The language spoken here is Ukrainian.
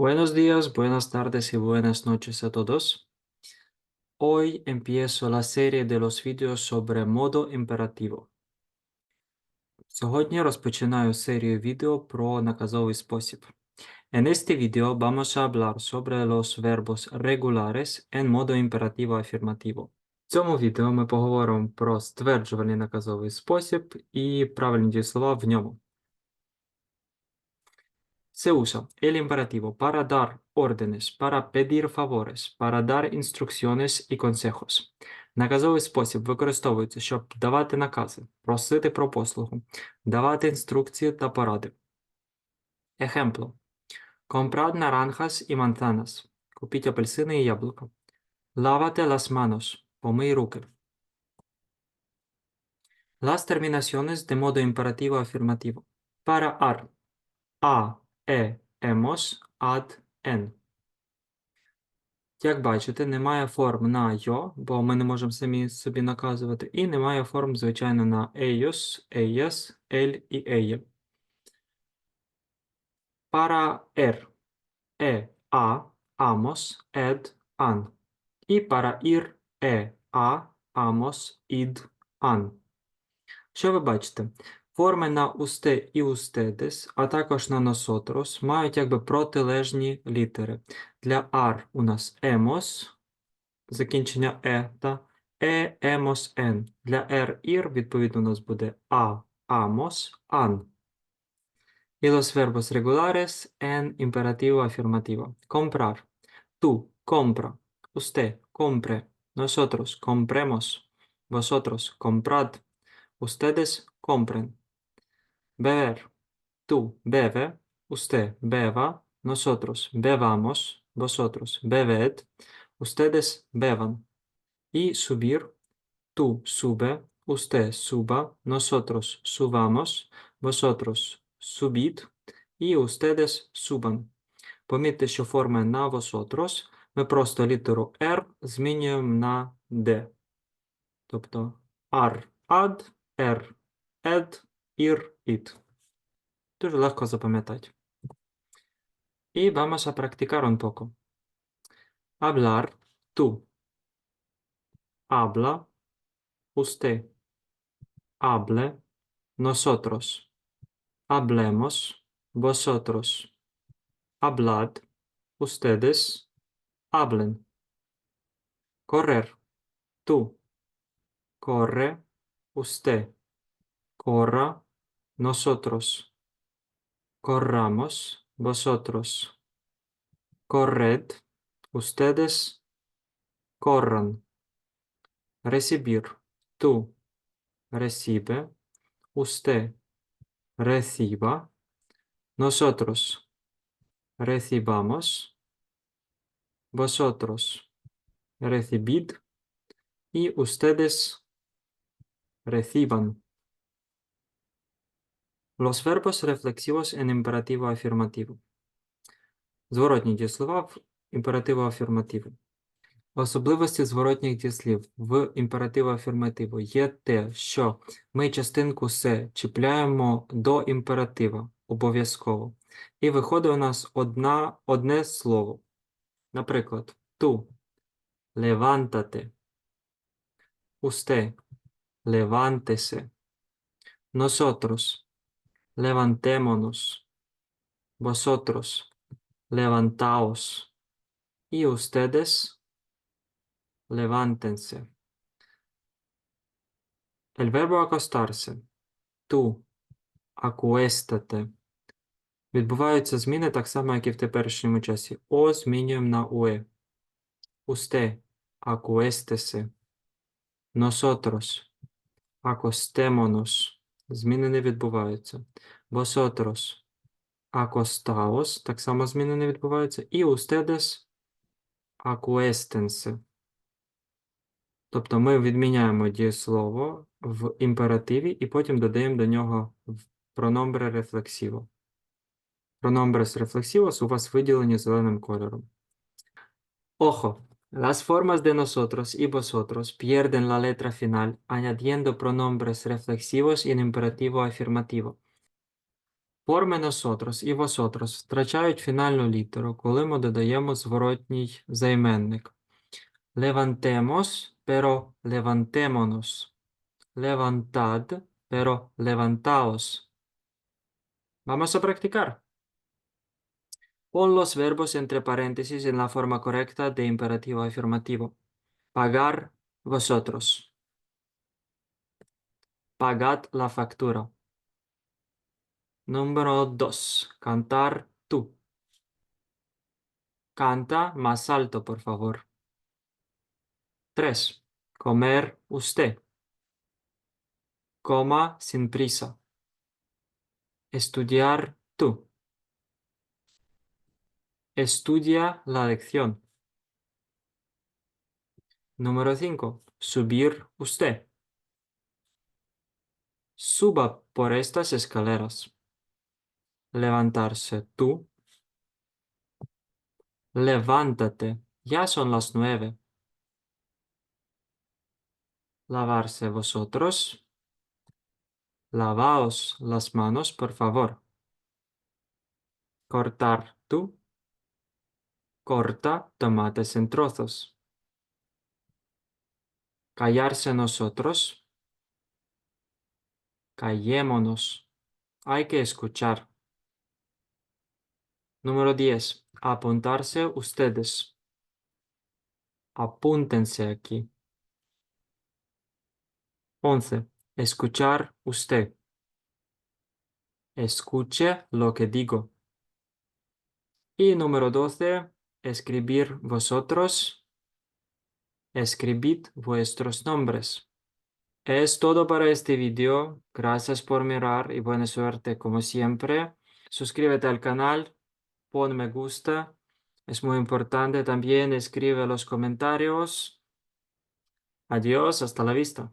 Buenos días, buenas tardes y buenas noches a todos. Hoy empiezo la serie de los vídeos sobre modo imperativo. Сьогодні розпочинаю серію відео про наказовий спосіб. En este video vamos a hablar sobre los verbos regulares en modo imperativo afirmativo. В цьому відео ми поговоримо про стверджувальний наказовий спосіб і правильні дієслова в ньому. Se usa el imperativo para dar órdenes, para pedir favores, para dar instrucciones y consejos. Наказовий спосіб використовується, щоб давати накази, просити про послугу, давати інструкції та поради. Ejemplo. Comprad naranjas y manzanas. Купіть апельсини і яблука. Lávate las manos. Помий руки. Las terminaciones de modo imperativo afirmativo. Para ar. A, е, emos, ad, en. Як бачите, немає форм на йо, бо ми не можемо самі собі наказувати, і немає форм, звичайно, на ellos, ellas, él і ella. Para er, e, a, amos, ed, an. І para ir, e, a, amos, id, an. Що ви бачите? Форми на усте і устедес, а також на носотрос мають якби протилежні літери. Для ар у нас емос, закінчення е та е, емос, ен. Для ер, ір, відповідно, у нас буде а, амос, ан. Y los verbos regulares en imperativo afirmativo. Comprar. Tú, compra. Usted, compre. Nosotros, compremos. Vosotros, comprad. Ustedes, compren. Beber. Tú, bebe. Usted, beba. Nosotros, bebamos. Vosotros, bebed. Ustedes, beban. Y subir. Tú, sube. Usted, suba. Nosotros, subamos. Vosotros, subid. І ustedes suban. Помітьте, що форми на vosotros ми просто літеру R змінюємо на D. Тобто ar, ad, er, ed, ir, it. Дуже легко запам'ятати. Y vamos a practicar un poco. Hablar, tú. Habla, usted. Hable, nosotros. Hablemos, vosotros. Hablad, ustedes. Hablen. Correr, tú. Corre, usted. Corra, nosotros. Corramos, vosotros. Corred, ustedes. Corran. Recibir, tú. Recibe, usted. Reciba. Nosotros. Recibamos. Vosotros. Recibid. Y ustedes. Reciban. Los verbos reflexivos en imperativo afirmativo. Зворотні дієслова в імперативу афірмативу. Особливості зворотніх дієслів в імперативу афірмативу є те, що ми частинку «се» чіпляємо до імператива обов'язково. І виходить у нас одна, одне слово. Наприклад, ту левантате, усте levántese, nosotros levantémonos, vosotros levantaos y ustedes levántense. El verbo acostarse, tú, acuéstate. Відбуваються зміни так само, як і в теперішньому часі. О змінюємо на уе. Usted, acuéstese. Nosotros, acostémonos. Зміни не відбуваються. Vosotros, acostaos. Так само зміни не відбуваються. І ustedes, acuéstense. Тобто ми відміняємо дієслово в імперативі і потім додаємо до нього прономбре рефлексіво. Pronombres reflexivos у вас виділені зеленим кольором. Ojo, las formas de nosotros y vosotros pierden la letra final añadiendo pronombres reflexivos en imperativo afirmativo. Форми nosotros і vosotros втрачають фінальну літеру, коли ми додаємо зворотній займенник. Levantemos, pero levantémonos. Levantad, pero levantaos. Vamos a practicar. Pon los verbos entre paréntesis en la forma correcta de imperativo afirmativo. Pagar vosotros. Pagad la factura. Número 2. Cantar tú. Canta más alto, por favor. 3. Comer usted. Coma sin prisa. Estudiar tú. Estudia la lección. Número 5. Subir usted. Suba por estas escaleras. Levantarse tú. Levántate. Ya son las nueve. Lavarse vosotros. Lavaos las manos, por favor. Cortar tú. Corta tomates en trozos. Callarse nosotros. Callémonos. Hay que escuchar. Número 10. Apuntarse ustedes. Apúntense aquí. 11. Escuchar usted. Escuche lo que digo. Y número 12. Escribir vosotros. Escribid vuestros nombres. Es todo para este vídeo. Gracias por mirar y buena suerte como siempre. Suscríbete al canal, pon me gusta. Es muy importante también. Escribe los comentarios. Adiós, hasta la vista.